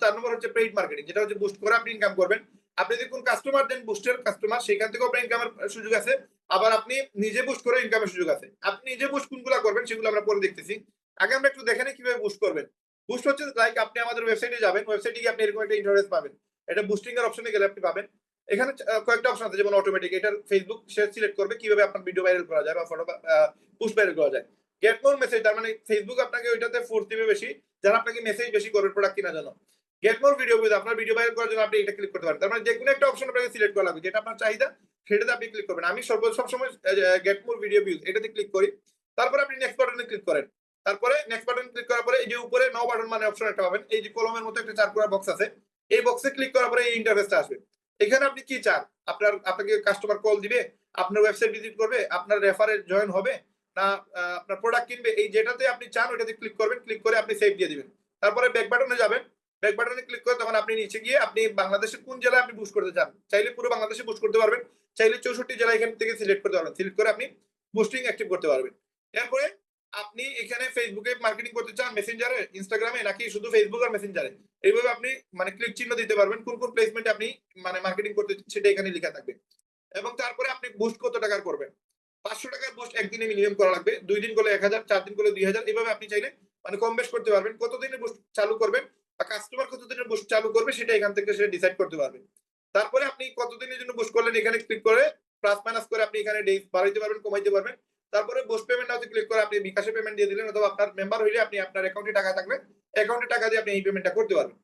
চার নম্বর হচ্ছে paid marketing যেটা হচ্ছে বুস্ট করে আপনি ইনকাম করবেন। আপনি যদি কোন কাস্টমার দেন বুস্টের কাস্টমার সেখান থেকেও আপনার ইনকামের সুযোগ আছে। আবার আপনি নিজে বুস্ট করে ইনকামের সুযোগ আছে। আপনি নিজে বুস্ট কোনগুলো করবেন, সেগুলো আমরা পরে দেখতেছি। আগে আমরা একটু দেখে কীভাবে বুস্ট করবেন। বুস্ট হচ্ছে লাইক আপনি আমাদের ওয়েবসাইটে যাবেন ওয়েবসাইটে গিয়ে আপনি এরকম একটা ইন্টারফেস পাবেন। এটা বুস্টিং এর অপশনে গেলে আপনি পাবেন। এখানে কয়েকটা অপশন আছে, যেমন অটোমেটিক এটা ফেসবুক সিলেক্ট করবে কীভাবে আপনার ভিডিও ভাইরাল করা যায় বা ফটো পোস্ট ভাইরাল করা যায়। গেট মোর মেসেজ তার মানে ফেসবুক আপনাকে ওইটাতে ফোর্স দিবে বেশি, যারা আপনাকে মেসেজ বেশি করবে প্রোডাক্ট কেনার জন্য। গেট মোর ভিডিও ভিউ আপনার ভিডিও ভাইরাল করার জন্য আপনি এটা ক্লিক করতে পারেন। তার মানে যে কোনো একটা অপশন আপনাকে সিলেক্ট করা লাগবে, যেটা আপনার চাহিদা, সেটাতে আপনি ক্লিক করবেন। আমি সর্ব, সবসময় গেট মোর ভিডিও ভিউজ এটাতে ক্লিক করি। তারপরে আপনি নেক্সট বাটনে ক্লিক করেন। তারপরে নেক্সট বাটন ক্লিক করার পরে এই যে উপরে নো বাটন মানে অপশন একটা পাবেন। এই যে কলমের মতো একটা চার কোনা বক্স আছে। এই বক্সে ক্লিক করার পরে এই ইন্টারফেসটা আসবে। এখানে আপনি কি চান? আপনার, আপনাকে কাস্টমার কল দিবে, আপনার ওয়েবসাইট ভিজিট করবে, আপনার রেফারে জয়েন হবে, না আপনার প্রোডাক্ট কিনবে, এই যেটাতে আপনি চান ওটাতে ক্লিক করবেন। ক্লিক করে আপনি সেভ দিয়ে দিবেন। তারপরে ব্যাক বাটনে যাবেন। ব্যাক বাটনে ক্লিক করে তখন আপনি নিচে গিয়ে আপনি বাংলাদেশের কোন জেলায় আপনি বুস্ট করতে চান, চাইলে পুরো বাংলাদেশে বুস্ট করতে পারবেন, চাইলে চৌষট্টি জেলা এখান থেকে সিলেক্ট করতে পারবেন সিলেক্ট করে আপনি বুস্টিং অ্যাক্টিভ করতে পারবেন। এরপরে আপনি এখানে ফেসবুকে মার্কেটিং করতে চান মেসেঞ্জারে ইনস্টাগ্রামে নাকি শুধু ফেসবুক আর মেসেঞ্জারে এইভাবে আপনি মানে ক্লিক চিহ্ন দিতে পারবেন, কোন কোন প্লেসমেন্টে আপনি মানে মার্কেটিং করতে সেটা এখানে লেখা থাকবে। এবং তারপরে আপনি বুস্ট কত টাকার করবেন? পাঁচশো টাকার বুস্ট একদিনে মিনিমাম করা লাগবে, দুই দিন করলে এক হাজার, চার দিন করলে দুই হাজার, এইভাবে আপনি চাইলে মানে কম বেশ করতে পারবেন। কতদিনের বুস্ট চালু করবেন? কাস্টমার কতদিনের বুস্ট চালু করবে সেটা এখান থেকে সেটা ডিসাইড করতে পারবেন তারপরে আপনি কতদিনের জন্য বুস্ট করলেন এখানে ক্লিক করে প্লাস মাইনাস করে আপনি এখানে ডেজ বাড়াইতে পারবেন, কমাইতে পারবেন। তারপরে বুস্ট পেমেন্ট হাউসে ক্লিক করে আপনি বিকাশে পেমেন্ট দিয়ে দিলেন অথবা আপনার মেম্বার হইলে আপনি আপনার অ্যাকাউন্টে টাকা থাকবে অ্যাকাউন্টে টাকা দিয়ে আপনি এই পেমেন্টটা করতে পারবেন।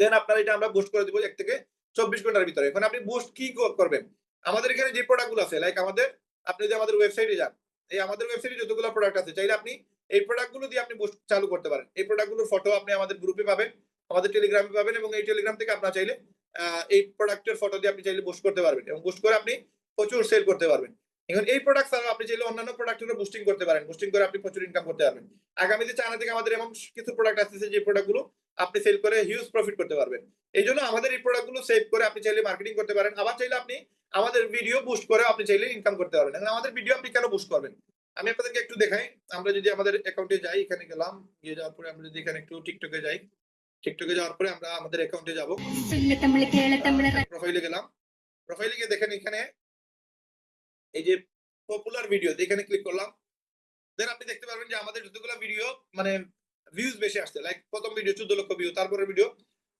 দেন আপনার এটা আমরা বুস্ট করে দিব এক থেকে চব্বিশ ঘণ্টার ভিতরে। এখন আপনি বুস্ট কি করবেন? আমাদের এখানে যে প্রোডাক্টগুলো আছে লাইক আমাদের, আপনি যদি আমাদের ওয়েবসাইটে যান, এই আমাদের ওয়েবসাইটে যতগুলো প্রোডাক্ট আছে, চাইলে আপনি এই প্রোডাক্টগুলো দিয়ে আপনি চালু করতে পারেন। এই প্রোডাক্টগুলোর ফটো আপনি আমাদের গ্রুপে পাবেন, আমাদের টেলিগ্রামে পাবেন এবং এই টেলিগ্রাম থেকে আপনার চাইলে এই প্রোডাক্টের ফটো দিয়ে আপনি চাইলে বুস্ট করতে পারবেন এবং বুস্ট করে আপনি প্রচুর সেল করতে পারবেন। এখন এই প্রোডাক্ট ছাড়াও আপনি চাইলে অন্যান্য প্রোডাক্টেরও বুস্টিং করতে পারেন বুস্টিং করে আপনি প্রচুর ইনকাম করতে পারবেন। আগামীতে চায়না থেকে আমাদের এমন কিছু প্রোডাক্ট আসতেছে যে প্রোডাক্টগুলো আপনি সেল করে হিউজ প্রফিট করতে পারবেন। এই জন্য আমাদের এই প্রোডাক্টগুলো সেভ করে আপনি চাইলে মার্কেটিং করতে পারেন, আবার চাইলে আপনি আমাদের ভিডিও বুস্ট করে আপনি চাইলে ইনকাম করতে পারবেন। এখন আমাদের ভিডিও আপনি কেন বুস্ট করবেন? আমি আপনাদেরকে একটু দেখাই। আমরা যদি আমাদের অ্যাকাউন্টে যাই এখানে গেলাম। গিয়ে যাওয়ার পরে আমরা যদি এখানে একটু টিকটকে যাই টিকটকে যাওয়ার পরে আমরা আমাদের অ্যাকাউন্টে যাব। প্রোফাইলে গেলাম। প্রোফাইলে গিয়ে দেখেন এখানে এই যে পপুলার ভিডিও এখানে ক্লিক করলাম। দেন আপনি দেখতে পারবেন যে আমাদের যতগুলো ভিডিও মানে ভিউজ বেশি আসছে। লাইক প্রথম ভিডিও চোদ্দ লক্ষ ভিউ তারপরে ভিডিও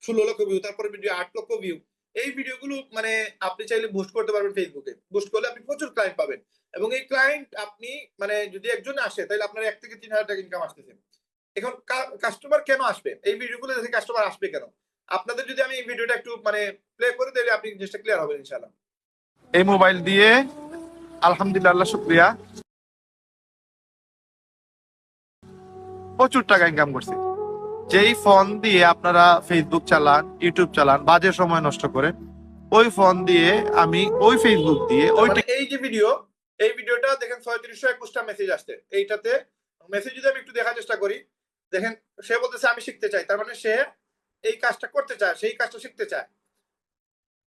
ষোলো লক্ষ ভিউ তারপরে ভিডিও আট লক্ষ ভিউ এই ভিডিওগুলো মানে আপনি চাইলে বুস্ট করতে পারবেন ফেসবুকে বুস্ট করলে আপনি প্রচুর ক্লায়েন্ট পাবেন। এবং এই ক্লায়েন্ট আপনি মানে যদি একজন আসে, তাহলে আপনার এক থেকে তিন হাজার টাকা ইনকাম আসতেছে। এখন কাস্টমার কেন আসবে? এই ভিডিওগুলো দেখে কাস্টমার আসবে কেন? আপনাদের যদি আমি এই ভিডিওটা একটু মানে প্লে করে, তাহলে আপনি জিনিসটা ক্লিয়ার হবে ইনশাআল্লাহ। এই মোবাইল দিয়ে আলহামদুলিল্লাহ, শুক্রিয়া। প্রচুর টাকা ইনকাম করছি। যেই ফোন দিয়ে আপনারা ফেসবুক চালান ইউটিউব চালান বাজে সময় নষ্ট করেন ওই ফোন দিয়ে আমি ওই ফেসবুক দিয়ে ওই মানে এই যে ভিডিও এই ভিডিওটা দেখেন ছয় ছয়ত্রিশশো একুশটা মেসেজ আসছে। এইটাতে মেসেজ যদি আমি একটু দেখার চেষ্টা করি দেখেন সে বলতেছে আমি শিখতে চাই। তার মানে সে এই কাজটা করতে চায় সেই কাজটা শিখতে চায়।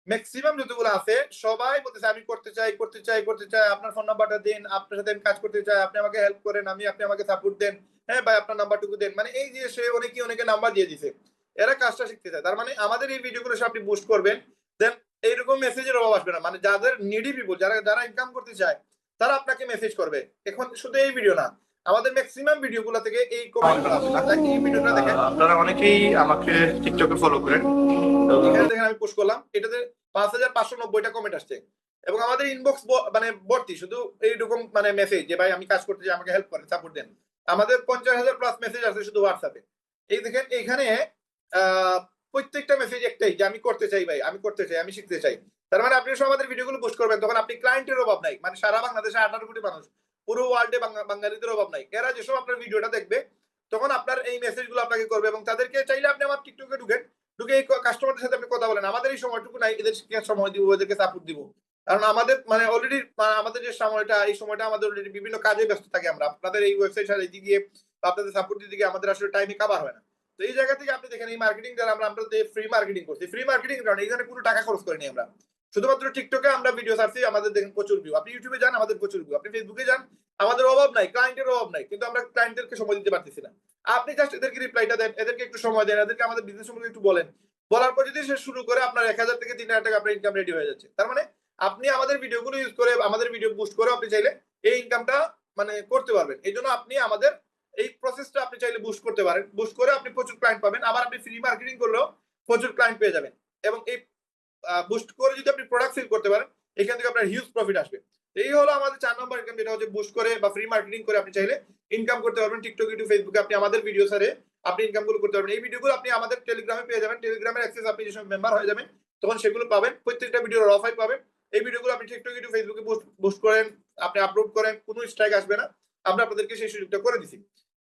ম্যাক্সিমাম যতগুলো আছে, সবাই বলতেছে, আমি করতে চাই করতে চাই করতে চাই। আপনার ফোন নাম্বারটা দিন, আপনার সাথে আমি কাজ করতে চাই, আপনি আমাকে হেল্প করেন, আমি, আপনি আমাকে সাপোর্ট দেন। হ্যাঁ ভাই, আপনার নাম্বারটুকু দেন। মানে এই যে সে অনেকে অনেকে নাম্বার দিয়ে দিছে। এরা কাজটা শিখতে চায়। তার মানে আমাদের এই ভিডিওগুলো সব আপনি বুস্ট করবেন দেন এইরকম মেসেজের অভাব আসবে না। মানে যাদের নিডি পিপল যারা যারা ইনকাম করতে চায়, তারা আপনাকে মেসেজ করবে। এখন শুধু এই ভিডিও না। আমাদের ম্যাক্সিমাম ভিডিওগুলো থেকে এই কমেন্টগুলো এই ভিডিওটা দেখেন আপনারা অনেকেই আমাকে টিকটকে ফলো করেন। তো এখানে দেখেন আমি পোস্ট করলাম। এটাতে পাঁচ হাজার পাঁচশো নব্বইটা কমেন্ট আসছে। এবং আমাদের ইনবক্স মানে ভর্তি। শুধু এইরকম মানে মেসেজ যে ভাই আমি কাজ করতে চাই আমাকে হেল্প করেন সাপোর্ট দেন। আমাদের পঞ্চাশ হাজার প্লাস মেসেজ আছে শুধু হোয়াটসঅ্যাপে এই দেখেন এখানে প্রত্যেকটা মেসেজ একটাই যে আমি করতে চাই ভাই আমি করতে চাই আমি শিখতে চাই। তার মানে আপনি সব আমাদের ভিডিওগুলো পোস্ট করবেন তখন আপনি ক্লায়েন্টের অভাব নাই। মানে সারা বাংলাদেশে আঠারো কোটি মানুষ পুরো ওয়ার্ল্ডে বাঙালিদের অভাব নাই। এরা যেসব আপনার ভিডিওটা দেখবে, তখন আপনার এই মেসেজগুলো আপনাকে করবে এবং তাদেরকে চাইলে আপনি আমার টিকটকে ঢুকেন, ঢুকে এই কাস্টমারদের সাথে আপনি কথা বলেন। আমাদের এই সময়টুকু নাই, এদেরকে সময় দিব, ওদেরকে সাপোর্ট দিব। কারণ আমাদের মানে অলরেডি আমাদের যে সময়টা, এই সময়টা আমাদের অলরেডি বিভিন্ন কাজে ব্যস্ত থাকি আমরা। আপনাদের এই ওয়েবসাইট সাথে গিয়ে আপনাদের সাপোর্ট দিতে গিয়ে আমাদের আসলে টাইমে কাবার হয় না। তো এই জায়গা থেকে আপনি দেখেন, এই মার্কেটিং যারা আমরা আপনাদের ফ্রি মার্কেটিং করছি। ফ্রি মার্কেটিং কারণ এখানে কোনো টাকা খরচ করিনি আমরা। শুধুমাত্র টিকটকে আমরা ভিডিও ছাড়ছি, আমাদের দেখেন প্রচুর ভিউ আপনি ইউটিউবে যান, আমাদের প্রচুর ভিউ আপনি ফেসবুকে যান, আমাদের অভাব নাই ক্লায়েন্টের অভাব নাই, কিন্তু আমরা ক্লায়েন্টদেরকে সময় দিতে পারতেছি না। আপনি জাস্ট এদেরকে রিপ্লাইটা দেন, এদেরকে একটু সময় দেন, এদেরকে আমাদের বিজনেস সম্পর্কে একটু বলেন। বলার পর যদি সে শুরু করে, আপনার এক হাজার থেকে তিন হাজার টাকা আপনার ইনকাম রেডি হয়ে যাচ্ছে। তার মানে আপনি আমাদের ভিডিওগুলো ইউজ করে, আমাদের ভিডিও বুস্ট করে, আপনি চাইলে এই ইনকামটা মানে করতে পারবেন। এই জন্য আপনি আমাদের এই প্রসেসটা আপনি চাইলে বুস্ট করতে পারেন। বুস্ট করে আপনি প্রচুর ক্লায়েন্ট পাবেন। আবার আপনি ফ্রি মার্কেটিং করলেও প্রচুর ক্লায়েন্ট পেয়ে যাবেন। এবং এই বুস্ট করে যদি আপনি প্রোডাক্ট সেল করতে পারেন, এখান থেকে আপনার হিউজ প্রফিট আসবে। এই হলো আমাদের চার নম্বর ইনকাম যেটা হচ্ছে বুস্ট করে বা ফ্রি মার্কেটিং করে আপনি চাইলে ইনকাম করতে পারবেন। টিকটক ইউটিউব ফেসবুকে আপনি আমাদের ভিডিও সারে আপনি ইনকামগুলো করতে পারবেন। এই ভিডিওগুলো আপনি আমাদের টেলিগ্রামে পেয়ে যাবেন। টেলিগ্রামের অ্যাক্সেস আপনি যে মেম্বার হয়ে যাবেন, তখন সেগুলো পাবেন। প্রত্যেকটা ভিডিওর অফাই পাবেন। এই ভিডিওগুলো আপনি টিকটক ইউটিউব ফেসবুকে বুস্ট করেন, আপনি আপলোড করেন, কোনো স্ট্রাইক আসবে না। আমরা আপনাদেরকে সেই সুযোগটা করে দিছি।